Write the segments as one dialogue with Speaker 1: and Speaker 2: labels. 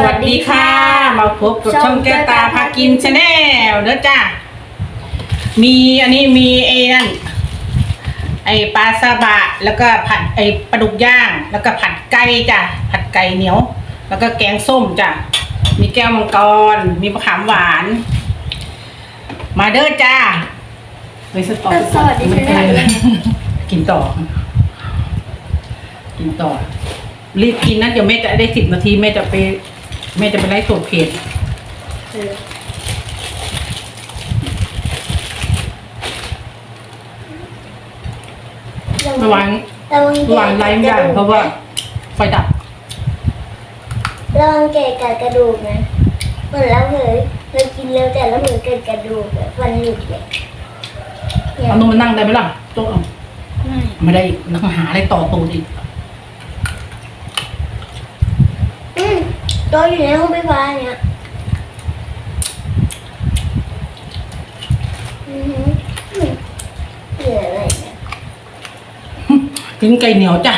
Speaker 1: สวัสดีค่ะ มาพบกับช่องแก้วตาพากินชาแนลเด้อจ้ามีอันนี้มีเอ็นไอปลาซาบะ แล้วก็ผัดไอปลาดุกย่าง แล้วก็ผัดไก่จ้ะผัดไก่เหนียว แล้วก็แกงส้มจ้ะมีแก้วมังกร มีมะขามหวาน มาเด้อจ้าไปสตอ
Speaker 2: สวัสดี
Speaker 1: ไม่
Speaker 2: ค่ะ
Speaker 1: ได้กินต่อ กินต่อรีบกินนะเดี๋ยวแม่จะได้สิบนาทีแม่จะไป แม่จะไปไล่สดเพจ
Speaker 2: เออ
Speaker 1: ระวัง
Speaker 2: ระวัง
Speaker 1: ระวังไล่ไม่ได้เพราะว่าไฟดับ
Speaker 2: ระวังแกะกัดกระดูกนะเหมือนเราเคยเคยกินเร็วแต่แล้วเหมือนเกิดกระดูกแบบฟันหลุดเลยเนี่ย
Speaker 1: เอานมมานั่งได้ไหมล่ะโต๊ะเอา
Speaker 2: ไม่
Speaker 1: ไม่ได้อีกแล้วก็หาอะไรต่อตูดอีก
Speaker 2: อื มโตัวอยู่ในห้องไฟฟ้าเนี่ยอือหืออืมเหลืออะไรเนี่ย
Speaker 1: กินไก่เหนียวจ้ะ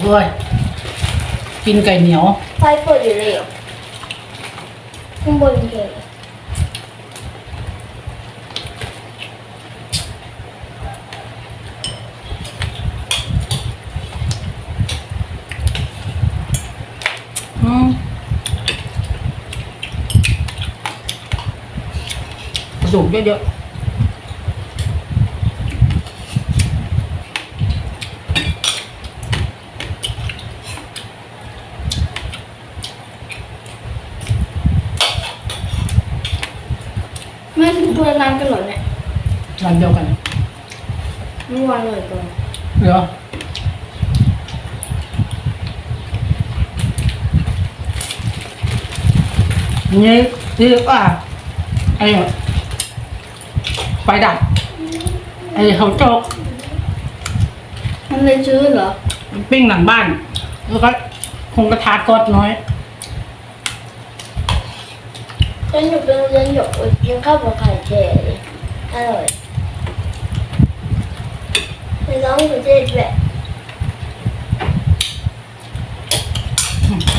Speaker 1: เฮ้ยกินไก่เหนียว
Speaker 2: ไฟเปิดอยู่เลยเหรอข้างบนเกะ
Speaker 1: อืม กระดูกเยอะ
Speaker 2: ไม่ถึงตัวร้านกันเหรอเนี่ย
Speaker 1: ๆวันเดียวกัน
Speaker 2: เมื่อวานเลยก่อน
Speaker 1: เหรอนี่ที่ว่าไอ้ไฟดับไอ้เขาโจก
Speaker 2: มันเลยชื้นเหรอ
Speaker 1: ปิ้งหลังบ้าน แล้วก็คงกระทะกอดน้อย
Speaker 2: ฉันอยู่เป็นเรียนหยกกินข้าวกับไข่เจียวเลยอร่อยไปร้องกับเจ๊แบบ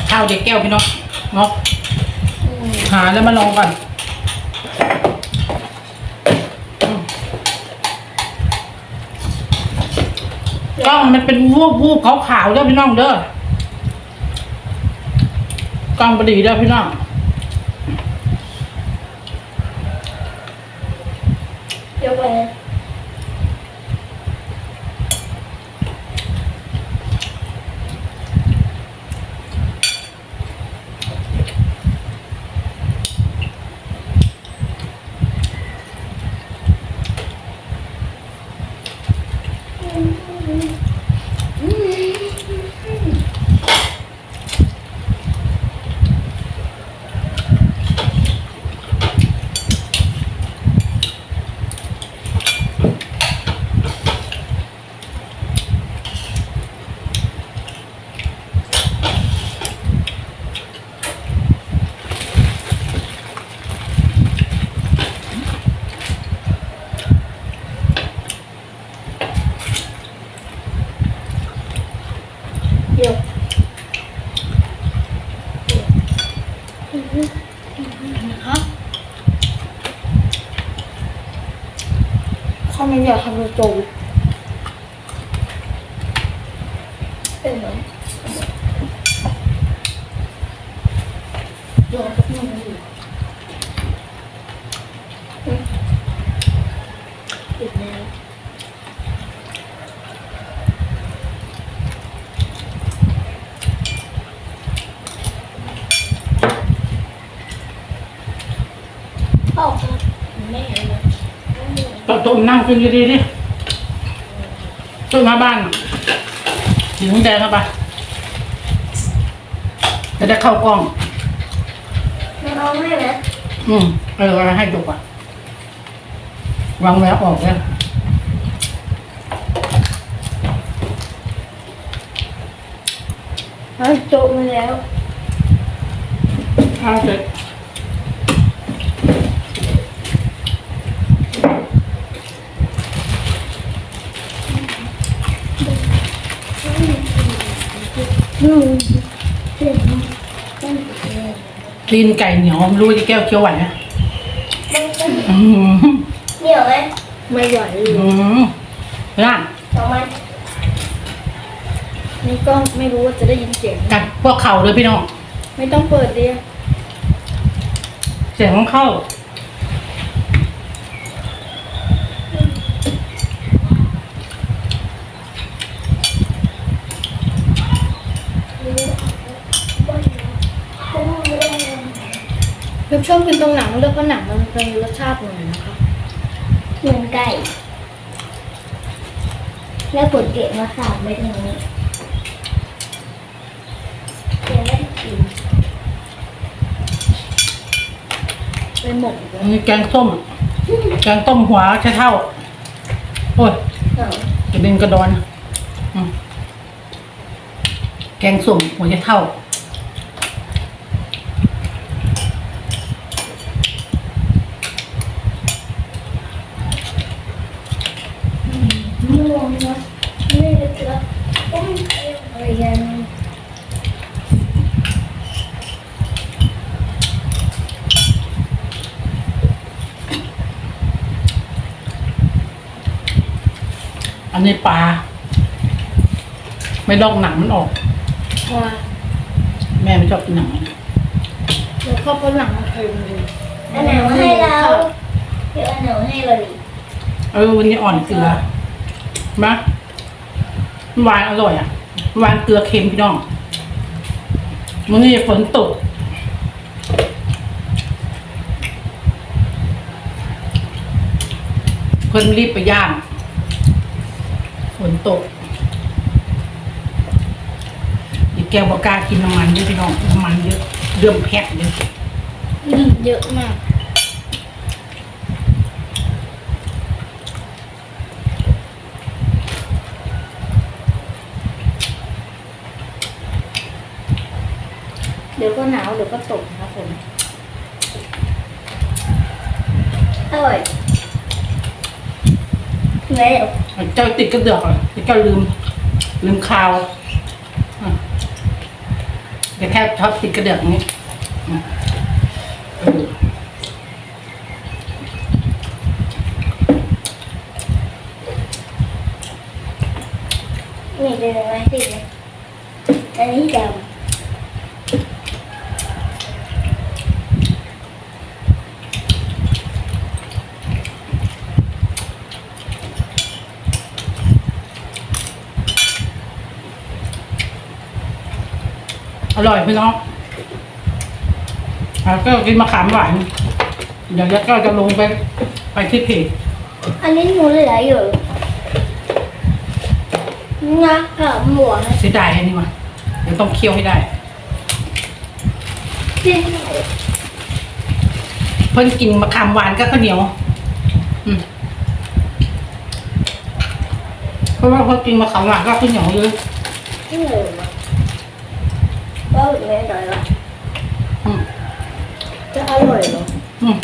Speaker 1: ข้าวเด็กแก้วพี่น้องเนาะ
Speaker 2: อืม
Speaker 1: หาแล้วมาลองก่อน้องมันเป็นวูบวูบขาวๆเด้อพี่น้องเด้อกล้องบดีเด้อพี่น้อง
Speaker 2: เดี๋ย
Speaker 3: วไป อยากทำกระจก
Speaker 2: เป็นไหม
Speaker 3: ยอมกับมันอยู่
Speaker 2: ปิดแล้วออกมาไม่เห็นเลย
Speaker 1: ต้มต้มนั่งกินดีๆดิต้มมาบ้านสีน้ำแดงเข้าไปจะได้เข้ากล้อง
Speaker 2: มันเอาไม่ไหม
Speaker 1: อืมเออเอาให้จบอะวางแล้วออกแล้ว
Speaker 2: เอาโจกมาแล้ว
Speaker 1: เอาเสร็จ
Speaker 2: อืมเผ็ดมาก
Speaker 1: ตีนไก่เหนียวรู้ว่แก้วเคี้ยวไหวไหมอืม
Speaker 2: เหนียวไหม
Speaker 3: ไม่ไหวเลย
Speaker 1: อืมย่าง
Speaker 2: สอมัน
Speaker 3: นี่ก็ไม่รู้ว่าจะได้ยินเสียง
Speaker 1: กัดพวกเข่าเลยพี่น้อง
Speaker 3: ไม่ต้องเปิดดิ
Speaker 1: เสียงของเข้า
Speaker 3: ชอบกินตรงหนังเลือกเพราะหนังมันเป็นรสชาติหน่อยนะคะ
Speaker 2: เหมือนไก่ แล้วผลเกะมาสาบไว้ตรงนี้เดี๋ยวไม่ได้กิน
Speaker 3: ไปหมกอีกแล้ว
Speaker 1: อันนี้แกงส้ม แกงต้มหัวชะเท่า โอ้ย
Speaker 2: เอา
Speaker 1: กระเด็นกระดอนอืมแกงส้มหัวชะเท่า
Speaker 2: ม่วงนะไม่ได้เจอโอ้ยอะไรกัน
Speaker 1: อันนี้ปลา ไม่ลอกหนังมันออก
Speaker 3: ว่า
Speaker 1: แม่ไม่ชอบกินหนังมัน
Speaker 3: แล้วก็เพราะหนังมันเค็มเลย
Speaker 2: อันไหนมาให้เราเดี๋ยวอันไหนมาให้เราดิ
Speaker 1: เออวันนี้อ่อนเกลือ มาหวานอร่อยอะหวานเกลือเค็มพี่น้องมันนี่ฝนตกเพิ่นรีบไปย่างฝนตกอีกแก้วบอกกากินน้ำมันเยอะพี่น้องน้ำมันเยอะเริ่มแพ็คเลย
Speaker 3: เยอะมาก ดี๋ยวก็หนาวเดี๋ยวก็ตกนะคะฝน
Speaker 2: อร่อยไงเดี๋ยว
Speaker 1: เจ้าติดกระเดือกเลยเจ้าลืม ลืมคาวอะเดี๋ยวแค่ชอบติดกระเดือกอย่างนี้อะเออ
Speaker 2: นี่เป็นอะไรสิเนี่ยอันนี้ด
Speaker 1: อร่อยพี่น้องอะก็กินมะขามหวานเดี๋ยวยัดก็จะลงไปไปที่เพจำ
Speaker 2: อันนี้หนูเหลืออยู่นะกับหมวก
Speaker 1: เสียดายอันนี้มาเดี๋ยวต้องเคี่ยวให้ได้
Speaker 2: ที่
Speaker 1: เพิ่นกินมะขามหวานกับข้าวเหนียว อืมเพราะว่าเขากินมะขามหวานกับข้าวเหนียวเลย
Speaker 2: ที่หนู ก็ไม่อร่อยละ
Speaker 1: อืม
Speaker 3: จะอร่อยเหรอ
Speaker 1: อืม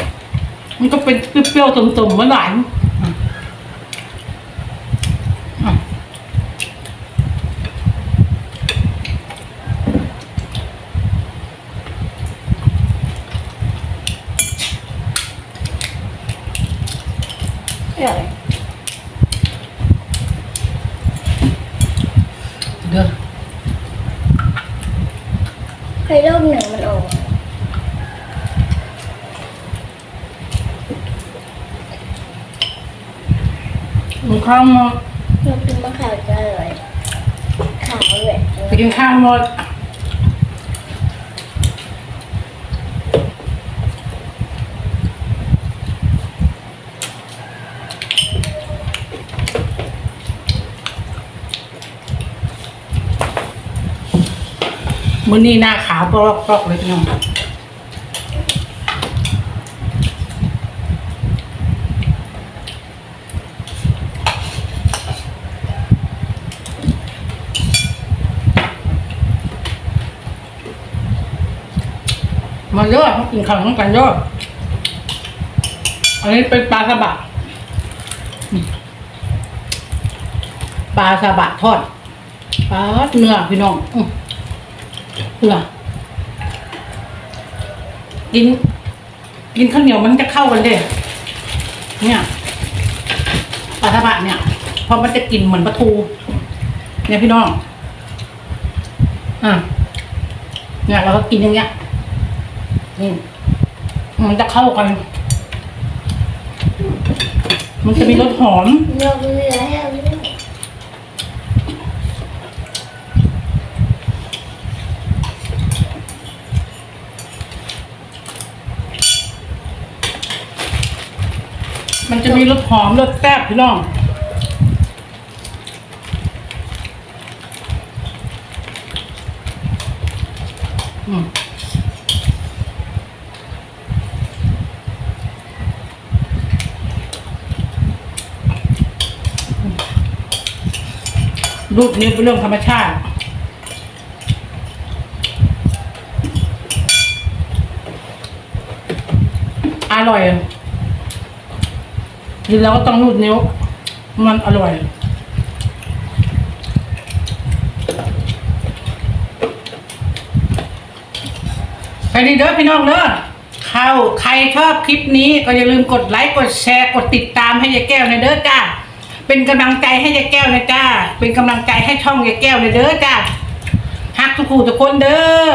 Speaker 1: มันก็เป็นเปรี้ยวๆตุ่มๆหวานๆอืมอืม
Speaker 3: อร่อย
Speaker 1: เด้อ
Speaker 2: ใครโรคหนังมันออก
Speaker 1: มันข้าวหมด
Speaker 2: เรากินมะขามจะอร่อยขาวเลย
Speaker 1: ไปกินข้าวหมด มื้อนี้หน้าขาวปลอกๆเลยพี่น้องมาเยอะกินข้าวทั้งกันเยอะอันนี้เป็นปลาสบะปลาสบะทอดปลาเนื้อพี่น้องอ หรอกิน กินข้าวเหนียวมันจะเข้ากันเด้เนี่ยปลาทบะเนี่ยเพราะมันจะกินเหมือนปลาทู เนี่ยพี่น้อง อะเนี่ยเราก็กินอย่างเงี้ยนี่มันจะเข้ากัน มันจะมีรสหอม
Speaker 2: เรือให้เรา
Speaker 1: มันจะมีรสหอมรสแซ่บพี่น้อง อืมรูปนี้เป็นเรื่องธรรมชาติ อร่อย กินแล้วก็ต้องรูดนิ้ว มันอร่อยใครดีเด้อพี่น้องเด้อเข้าใครชอบคลิปนี้ก็อย่าลืมกดไลค์กดแชร์กดติดตามให้ยายแก้วในเด้อจ้าเป็นกำลังใจให้ยายแก้วนะจ้าเป็นกำลังใจให้ช่องยายแก้วในเด้อจ้าฮักทุกคู่ทุกคนเด้อ